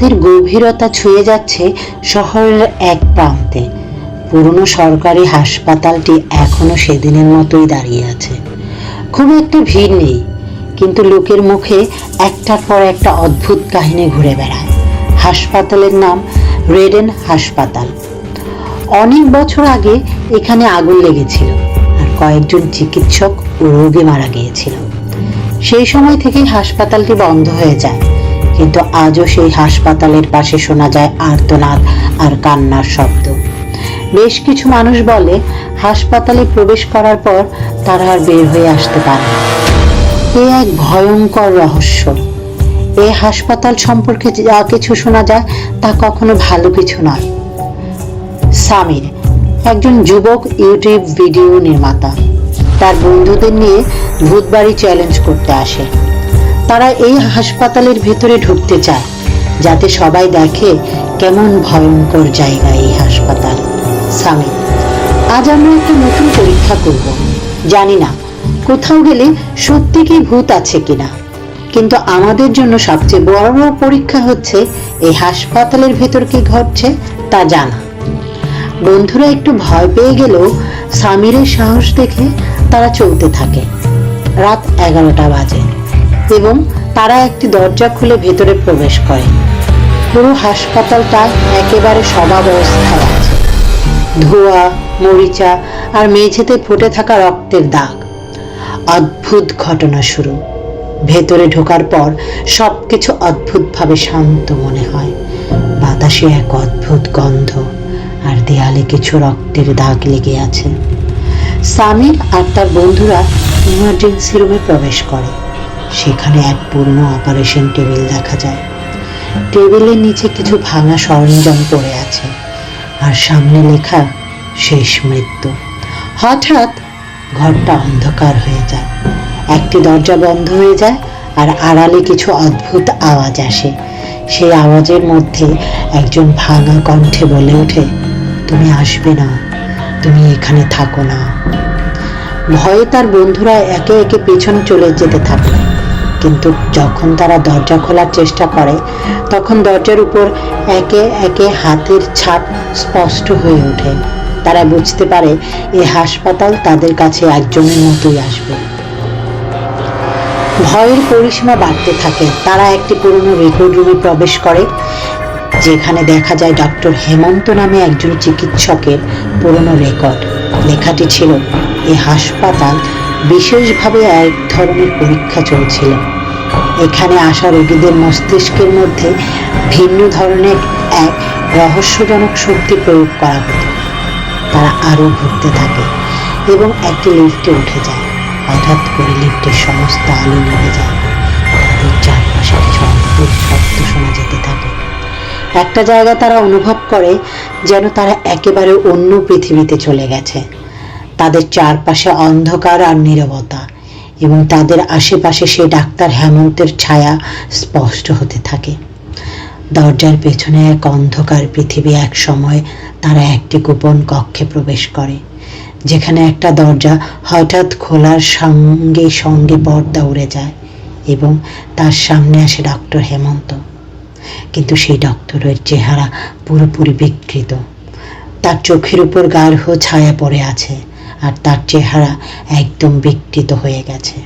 রাতের গভীরতা ছুঁয়ে যাচ্ছে শহরের এক প্রান্তে। পুরনো সরকারি হাসপাতালটি এখনও সেদিনের মতোই দাঁড়িয়ে আছে। খুব একটা ভিড় নেই, কিন্তু লোকের মুখে একটার পর একটা অদ্ভুত কাহিনী ঘুরে বেড়ায়। হাসপাতালের নাম রেডেন হাসপাতাল। অনেক বছর আগে এখানে আগুন লেগেছিল আর কয়েকজন চিকিৎসক রোগী মারা গিয়েছিল। সেই সময় থেকেই হাসপাতালটি বন্ধ হয়ে যায়। কিন্তু আজও সেই হাসপাতালের পাশে শোনা যায় আর্তনাদ আর কান্নার শব্দ। বেশ কিছু মানুষ বলে, হাসপাতালে প্রবেশ করার পর তারা আর বের হয়ে আসতে পারে এ এক ভয়ঙ্কর রহস্য। এই হাসপাতাল সম্পর্কে যা কিছু শোনা যায় তা কখনো ভালো কিছু নয়। সামির, একজন যুবক ইউটিউব ভিডিও নির্মাতা। তার বন্ধুদের নিয়ে ভূতবাড়ি চ্যালেঞ্জ করতে আসে। তারা এই হাসপাতালের ভেতরে ঢুকতে চায়, যাতে সবাই দেখে কেমন ভয়ঙ্কর জায়গা এই হাসপাতাল। সামির আজ আমরা একটা নতুন পরীক্ষা করব। জানি না, কোথাও গেলে সত্যি কি ভূত আছে কিনা। কিন্তু আমাদের জন্য সবচেয়ে বড় পরীক্ষা হচ্ছে, এই হাসপাতালের ভেতর কি ঘটছে তা জানা। বন্ধুরা একটু ভয় পেয়ে গেলেও সামিরের সাহস দেখে তারা চলতে থাকে। রাত এগারোটা বাজে। এবং তারা একটি দরজা খুলে ভেতরে প্রবেশ করে। পুরো হাসপাতালটা একেবারে সমাবস্থায় আছে। ধোঁয়া, মরিচা আর মেঝেতে ফুটে থাকা রক্তের দাগ। অদ্ভুত ঘটনা শুরু। ভেতরে ঢোকার পর সবকিছু অদ্ভুতভাবে শান্ত মনে হয়। বাতাসে এক অদ্ভুত গন্ধ আর দেয়ালে কিছু রক্তের দাগ লেগে আছে। সামির আর তার বন্ধুরা ইমার্জেন্সি রুমে প্রবেশ করে। সেখানে এক পুরনো অপারেশন টেবিল দেখা যায়। টেবিলের নিচে কিছু ভাঙা সরঞ্জাম পড়ে আছে আর সামনে লেখা, শেষ মৃত্যু। হঠাৎ ঘরটা অন্ধকার হয়ে যায়। একটি দরজা বন্ধ হয়ে যায় আর আড়ালে কিছু অদ্ভুত আওয়াজ আসে। সেই আওয়াজের মধ্যে একজন ভাঙা কণ্ঠে বলে ওঠে, তুমি আসবে না, তুমি এখানে থাকো না। ভয়ে তার বন্ধুরা একে একে পেছনে চলে যেতে থাকে কিন্তু যখন তারা দরজা খোলার চেষ্টা করে, তখন দরজার উপর একে একে হাতের ছাপ স্পষ্ট হয়ে ওঠে। তারা বুঝতে পারে এই হাসপাতাল তাদের কাছে একজনের মতোই আসবে। ভয়ের পরিসীমা বাড়তে থাকে। তারা একটি পুরনো রেকর্ড রুমে প্রবেশ করে, যেখানে দেখা যায় ডক্টর হেমন্ত নামে একজন চিকিৎসকের পুরনো রেকর্ড। লেখাটি ছিল এই হাসপাতাল বিশেষভাবে এক ধরনের পরীক্ষা চলছিল। এখানে আসা রোগীদের মস্তিষ্কের মধ্যে ভিন্ন ধরনের এক রহস্যজনক শক্তি প্রয়োগ করা হতো। তারা আরও ঘুরতে থাকে এবং একটি লিফটে উঠে যায়। হঠাৎ করে লিফটের সমস্ত আলো নিভে যায়। তাদের চারপাশে কিছু অদ্ভুত শব্দ শোনা যেতে থাকে। একটা জায়গা তারা অনুভব করে যেন তারা একেবারে অন্য পৃথিবীতে চলে গেছে। তাদের চারপাশে অন্ধকার আর নীরবতা এবং তাদের আশেপাশে সেই ডাক্তার হেমন্তের ছায়া স্পষ্ট হতে থাকে। দরজার পেছনে এক অন্ধকার পৃথিবী এক সময় তারা একটি গোপন কক্ষে প্রবেশ করে, যেখানে একটা দরজা হঠাৎ খোলার সঙ্গে সঙ্গে পর্দা উড়ে যায় এবং তার সামনে আসে ডক্টর হেমন্ত। কিন্তু সেই ডক্টরের চেহারা পুরোপুরি বিকৃত। তার চোখের উপর গাঢ় ছায়া পড়ে আছে। আর তার চেহারা একদম বিকৃত হয়ে গেছে।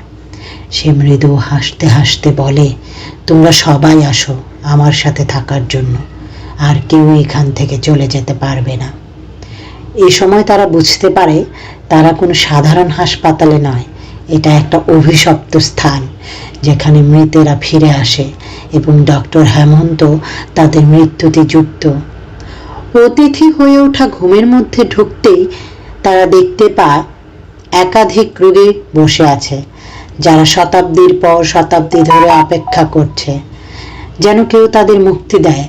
সে মৃদু হাসতে হাসতে বলে, তোমরা সবাই আসো আমার সাথে থাকার জন্য। আর কেউ এখান থেকে চলে যেতে পারবে না। এ সময় তারা বুঝতে পারে, তারা কোনো সাধারণ হাসপাতালে নয়। এটা একটা অভিশপ্ত স্থান, যেখানে মৃতেরা ফিরে আসে এবং ডক্টর হেমন্ত তাদের মৃত্যুতে যুক্ত। অতিথি হয়ে ওঠা ঘুমের মধ্যে ঢুকতেই তারা দেখতে পায় একাধিক রোগী বসে আছে, যারা শতাব্দীর পর শতাব্দী ধরে অপেক্ষা করছে। যেন কেউ তাদের মুক্তি দেয়,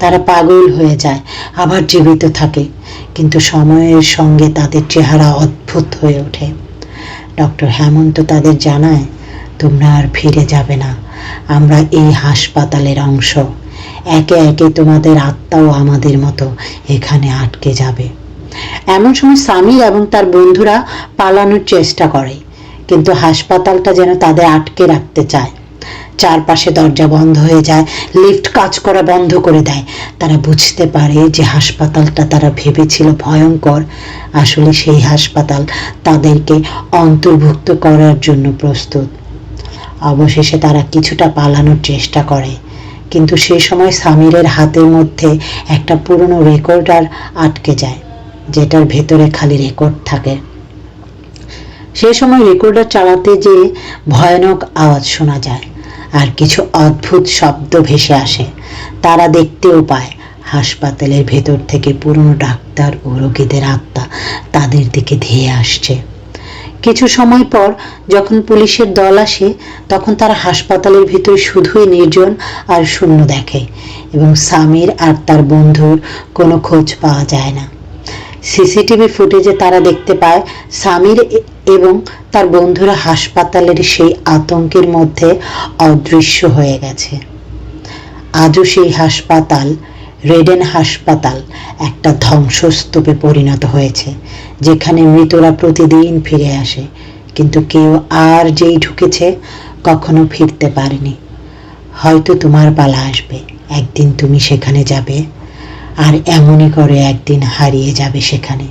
তারা পাগল হয়ে যায়, আবার জীবিত থাকে, কিন্তু সময়ের সঙ্গে তাদের চেহারা অদ্ভুত হয়ে ওঠে। ডক্টর হেমন্ত তাদের জানায়, তোমরা আর ফিরে যাবে না, আমরা এই হাসপাতালের অংশ। একে একে তোমাদের আত্মাও আমাদের মতো এখানে আটকে যাবে। এমন সময় সামির এবং তার বন্ধুরা পালানোর চেষ্টা করে, কিন্তু হাসপাতালটা যেন তাদের আটকে রাখতে চায়। চারপাশে দরজা বন্ধ হয়ে যায়, লিফট কাজ করা বন্ধ করে দেয়। তারা বুঝতে পারে যে হাসপাতালটা তারা ভেবেছিল ভয়ঙ্কর। আসলে সেই হাসপাতাল তাদেরকে অন্তর্ভুক্ত করার জন্য প্রস্তুত। অবশেষে তারা কিছুটা পালানোর চেষ্টা করে, কিন্তু সে সময় সামিরের হাতের মধ্যে একটা পুরনো রেকর্ডার আটকে যায়। যেটার ভেতরে খালি রেকর্ড থাকে। সে সময় রেকর্ডার চালাতে যে ভয়ানক আওয়াজ শোনা যায় আর কিছু অদ্ভুত শব্দ ভেসে আসে। তারা দেখতেও পায় হাসপাতালের ভেতর থেকে পুরনো ডাক্তার ও রোগীদের আত্মা তাদের দিকে ধেয়ে আসছে। কিছু সময় পর যখন পুলিশের দল আসে, তখন তারা হাসপাতালের ভিতর শুধুই নির্জন আর শূন্য দেখে এবং সামির আর তার বন্ধুর কোনো খোঁজ পাওয়া যায় না। সিসিটিভি ফুটেজে তারা দেখতে পায় সামির এ- এবং তার বন্ধুরা হাসপাতালের সেই আতঙ্কের মধ্যে অদৃশ্য হয়ে গেছে। আজও সেই হাসপাতাল, রেডেন হাসপাতাল, একটা ধ্বংসস্তূপে পরিণত হয়েছে, যেখানে মৃতরা প্রতিদিন ফিরে আসে, কিন্তু কেউ আর যেই ঢুকেছে কখনো ফিরতে পারেনি। হয়তো তোমার পালা আসবে, একদিন তুমি সেখানে যাবে। আর এমনই করে একদিন হারিয়ে যাবে সেখানে।